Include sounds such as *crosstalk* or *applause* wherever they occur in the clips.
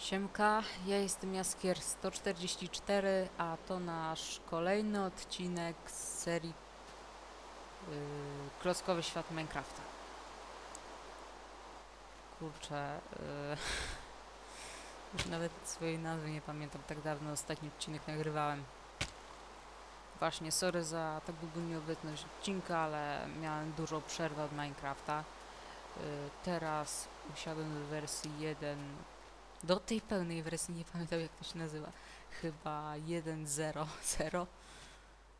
Siemka, ja jestem Jaskier 144, a to nasz kolejny odcinek z serii yy, Klockowy Świat Minecrafta. Kurczę, yy, *laughs* nawet swojej nazwy nie pamiętam, tak dawno ostatni odcinek nagrywałem. Właśnie, sorry za tak długą nieobecność odcinka, ale miałem dużo przerwy od Minecrafta. Yy, teraz usiadłem w wersji 1 do tej pełnej wersji, nie pamiętam jak to się nazywa, chyba 1.0.0.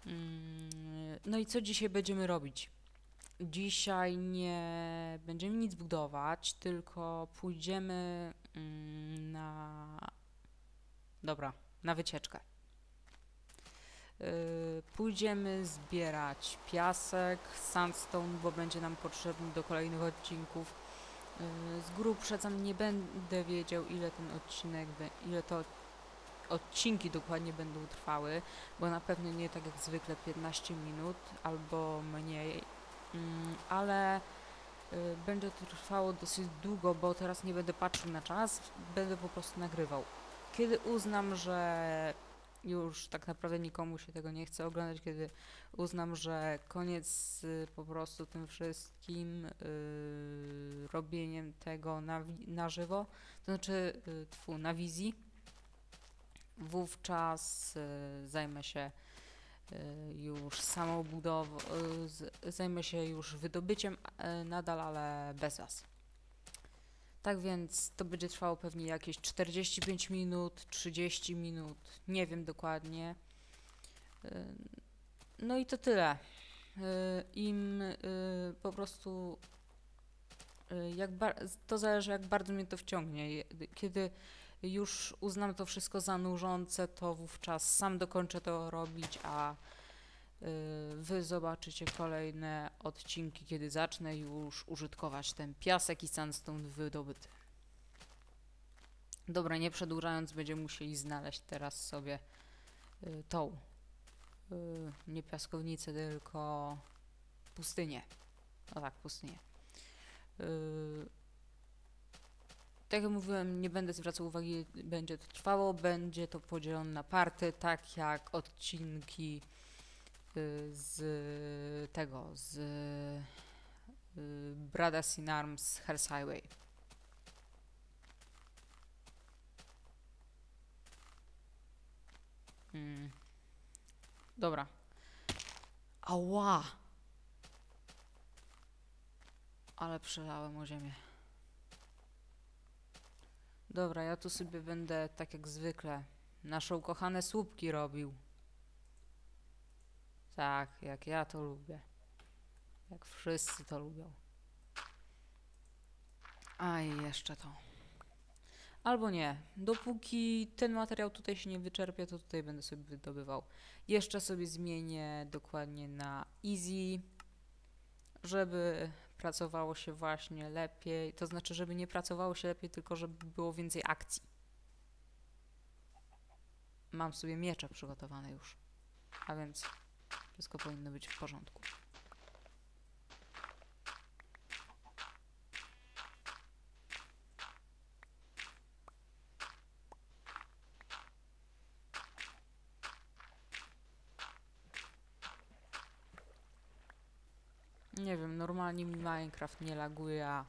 Mm, No i co dzisiaj będziemy robić? Dzisiaj nie będziemy nic budować, tylko pójdziemy mm, na... Dobra, na wycieczkę. Yy, Pójdziemy zbierać piasek, sandstone, bo będzie nam potrzebny do kolejnych odcinków. Yy, Z grubsza tam nie będę wiedział, ile ten odcinek, ile to odcinki dokładnie będą trwały, bo na pewno nie tak jak zwykle 15 minut albo mniej, Mm, ale y, będzie to trwało dosyć długo, bo teraz nie będę patrzył na czas, będę po prostu nagrywał. Kiedy uznam, że już tak naprawdę nikomu się tego nie chce oglądać, kiedy uznam, że koniec po prostu tym wszystkim yy, robieniem tego na, na żywo, to znaczy yy, tfu, na wizji, wówczas yy, zajmę się yy, już samą budową, yy, zajmę się już wydobyciem yy, nadal, ale bez was. Tak więc to będzie trwało pewnie jakieś 45 minut, 30 minut, nie wiem dokładnie. Yy, No i to tyle. Y, Im y, po prostu y, jak to zależy jak bardzo mnie to wciągnie. Kiedy już uznam to wszystko za nużące, to wówczas sam dokończę to robić, a y, wy zobaczycie kolejne odcinki, kiedy zacznę już użytkować ten piasek i sandstone wydobyty. Dobra, nie przedłużając, będziemy musieli znaleźć teraz sobie y, tą y, nie piaskownicę, tylko pustynię. No tak, pustynię. Tak jak mówiłem, nie będę zwracał uwagi, będzie to trwało, będzie to podzielone na party, tak jak odcinki z tego, z y, Brothers in Arms Hell's Highway. Mm. Dobra. Ała! Ale przelałem o ziemię. Dobra, ja tu sobie będę tak jak zwykle nasze ukochane słupki robił. Tak, jak ja to lubię. Jak wszyscy to lubią. A i jeszcze to. Albo nie. Dopóki ten materiał tutaj się nie wyczerpie, to tutaj będę sobie wydobywał. Jeszcze sobie zmienię dokładnie na easy, żeby pracowało się właśnie lepiej. To znaczy, żeby nie pracowało się lepiej, tylko żeby było więcej akcji. Mam sobie miecze przygotowane już. A więc wszystko powinno być w porządku. Nie wiem, normalnie mi Minecraft nie laguje, a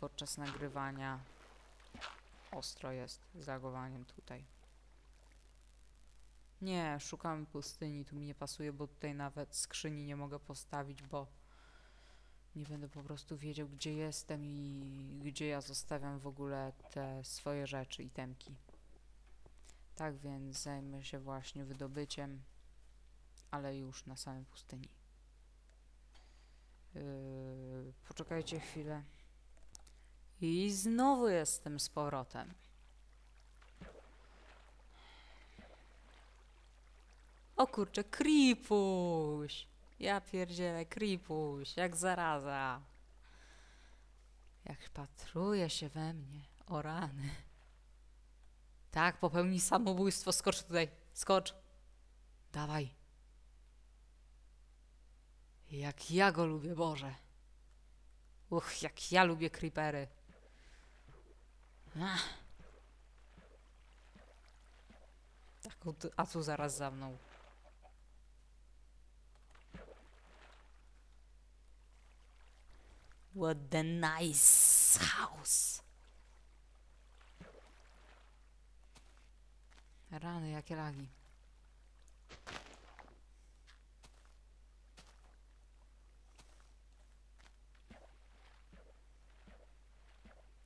podczas nagrywania ostro jest z lagowaniem tutaj. Nie, szukamy pustyni, tu mi nie pasuje, bo tutaj nawet skrzyni nie mogę postawić, bo nie będę po prostu wiedział, gdzie jestem i gdzie ja zostawiam w ogóle te swoje rzeczy i temki. Tak więc zajmę się właśnie wydobyciem, ale już na samej pustyni. Yy, poczekajcie chwilę. I znowu jestem z powrotem. O kurczę, Kripuś! Ja pierdzielę, Kripuś, jak zaraza. Jak patruje się we mnie, o rany. Tak, popełni samobójstwo, skocz tutaj, skocz. Dawaj. Jak ja go lubię, Boże. Uch, jak ja lubię creepery. Ach. Tu- A tu zaraz za mną. What the nice house. Rany, jakie lagi.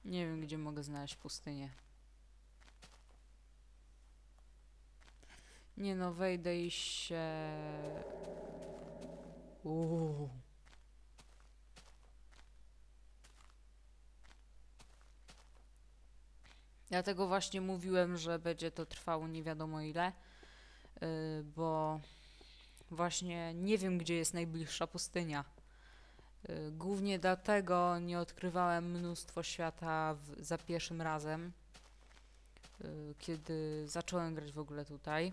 Nie wiem, gdzie mogę znaleźć pustynię. Nie no, wejdę i się... Uuu. Dlatego właśnie mówiłem, że będzie to trwało nie wiadomo ile, yy, bo właśnie nie wiem, gdzie jest najbliższa pustynia. Yy, Głównie dlatego nie odkrywałem mnóstwo świata w, za pierwszym razem, yy, kiedy zacząłem grać w ogóle tutaj,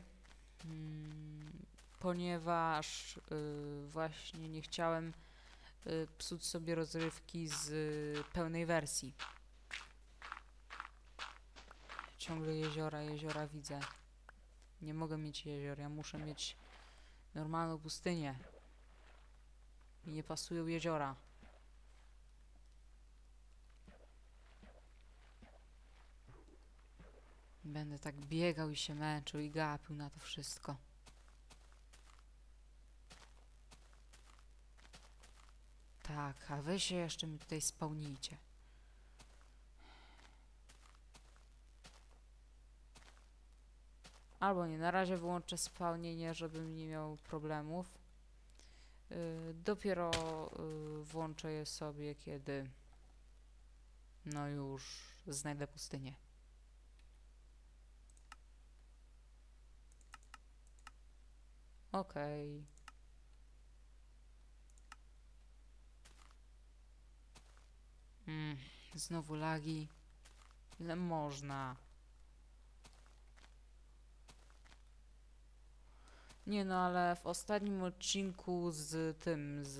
Mm, ponieważ właśnie nie chciałem psuć sobie rozrywki z pełnej wersji. Ciągle jeziora, jeziora widzę. Nie mogę mieć jezior, ja muszę mieć normalną pustynię. Mi nie pasują jeziora. Będę tak biegał i się męczył i gapił na to wszystko. Tak, a wy się jeszcze mi tutaj spełnijcie. Albo nie, na razie wyłączę spełnienie, żebym nie miał problemów. Yy, dopiero yy, włączę je sobie, kiedy no już znajdę pustynię. Okej. Mm, znowu lagi. Ile można? Nie no, ale w ostatnim odcinku z tym, z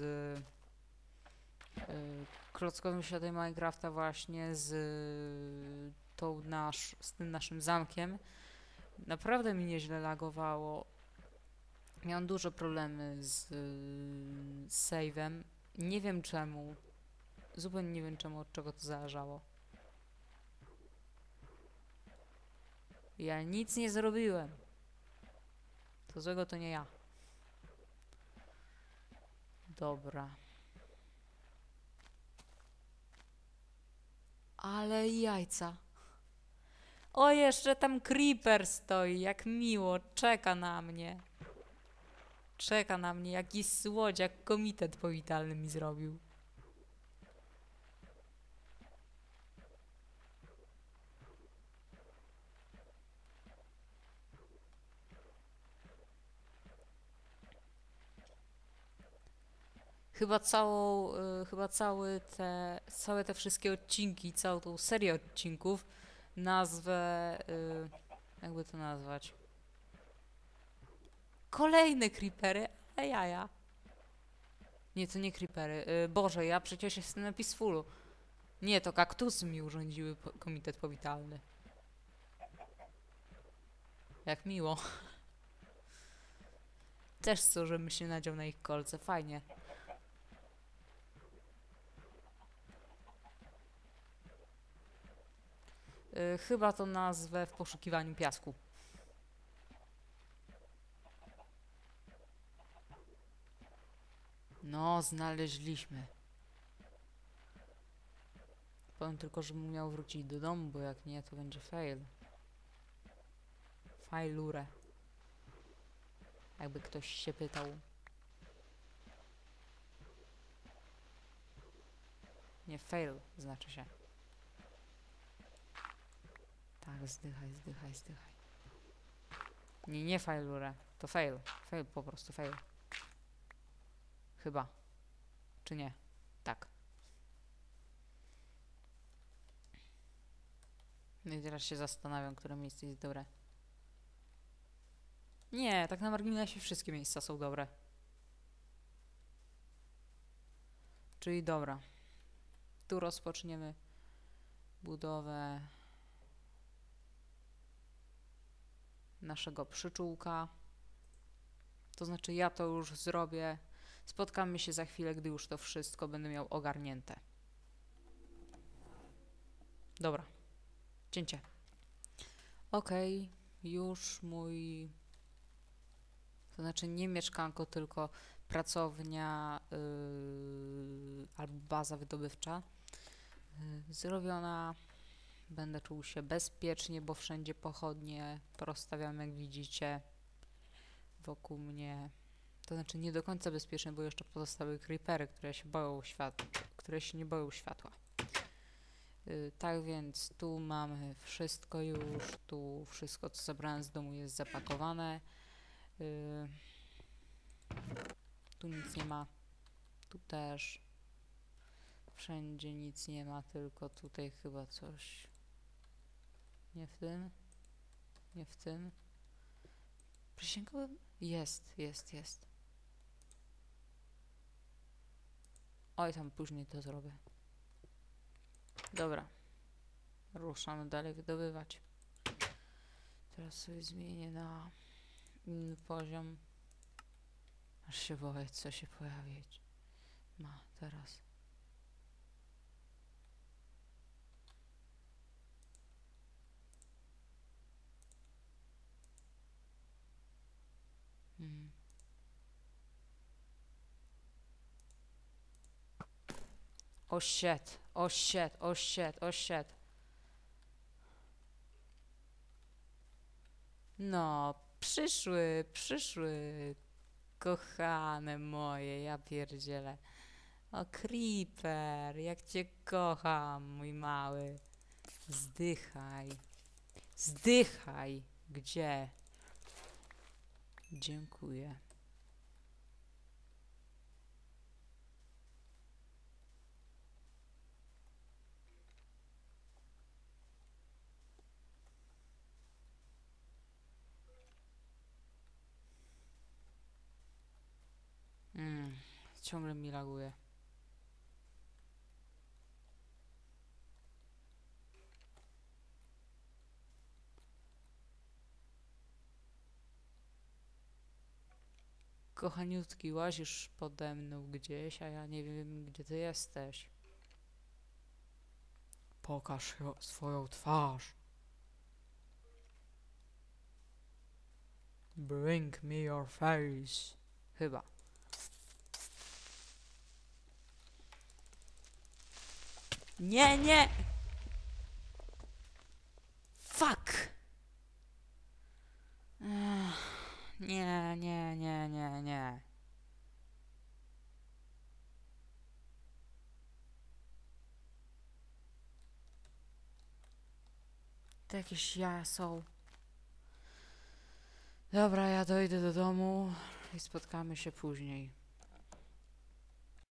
y, klockowym światem Minecrafta właśnie, z y, tą nasz, z tym naszym zamkiem, naprawdę mi nieźle lagowało. Miałem duże problemy z, y, z save'em. Nie wiem czemu. Zupełnie nie wiem czemu, od czego to zależało. Ja nic nie zrobiłem. To złego to nie ja. Dobra. Ale jajca. O, jeszcze tam creeper stoi, jak miło, czeka na mnie. Czeka na mnie, jakiś słodziak komitet powitalny mi zrobił. Chyba całą, y, chyba cały te, całe te wszystkie odcinki, całą tą serię odcinków nazwę, y, jakby to nazwać? Kolejne creepery, ale jaja. Nie, to nie creepery. Y, Boże, ja przecież jestem na Peacefulu. Nie, to kaktusy mi urządziły komitet powitalny. Jak miło. *laughs* Też chcę, żebym się nadział na ich kolce. Fajnie. Chyba to nazwę w poszukiwaniu piasku. No, znaleźliśmy. Powiem tylko, żebym miał wrócić do domu, bo jak nie, to będzie fail. Failure. Jakby ktoś się pytał. Nie, fail znaczy się. Tak, zdychaj, zdychaj, zdychaj. Nie, nie failure. To fail. Fail, po prostu fail. Chyba. Czy nie? Tak. No i teraz się zastanawiam, które miejsce jest dobre. Nie, tak na marginesie wszystkie miejsca są dobre. Czyli dobra. Tu rozpoczniemy budowę naszego przyczółka. To znaczy ja to już zrobię. Spotkamy się za chwilę, gdy już to wszystko będę miał ogarnięte. Dobra. Cięcie. Okej, już mój... To znaczy nie mieszkanko, tylko pracownia yy, albo baza wydobywcza yy, zrobiona. Będę czuł się bezpiecznie, bo wszędzie pochodnie porozstawiam, jak widzicie, wokół mnie. To znaczy nie do końca bezpiecznie, bo jeszcze pozostały creepery, które się boją światła, które się nie boją światła. Yy, tak więc tu mamy wszystko już, tu wszystko co zabrałem z domu jest zapakowane. Yy, tu nic nie ma, tu też. Wszędzie nic nie ma, tylko tutaj chyba coś. Nie w tym, nie w tym. Przysięgałem? Jest, jest, jest. Oj, tam później to zrobię. Dobra. Ruszamy dalej wydobywać. Teraz sobie zmienię na inny poziom. Aż się boję, co się pojawić ma teraz. Mm. Oh shit, oh shit, oh shit, oh shit. No, przyszły, przyszły, kochane moje, ja pierdzielę. O, Creeper, jak cię kocham, mój mały. Zdychaj. Zdychaj. Gdzie? Dziękuję. Mm, ciągle mi laguje. Kochaniutki, łazisz pode mną gdzieś, a ja nie wiem, gdzie ty jesteś. Pokaż swoją twarz. Bring me your face. Chyba. Nie, nie! Fuck! Ech, Nie, nie, nie, nie, nie. To jakieś są. Dobra, ja dojdę do domu i spotkamy się później.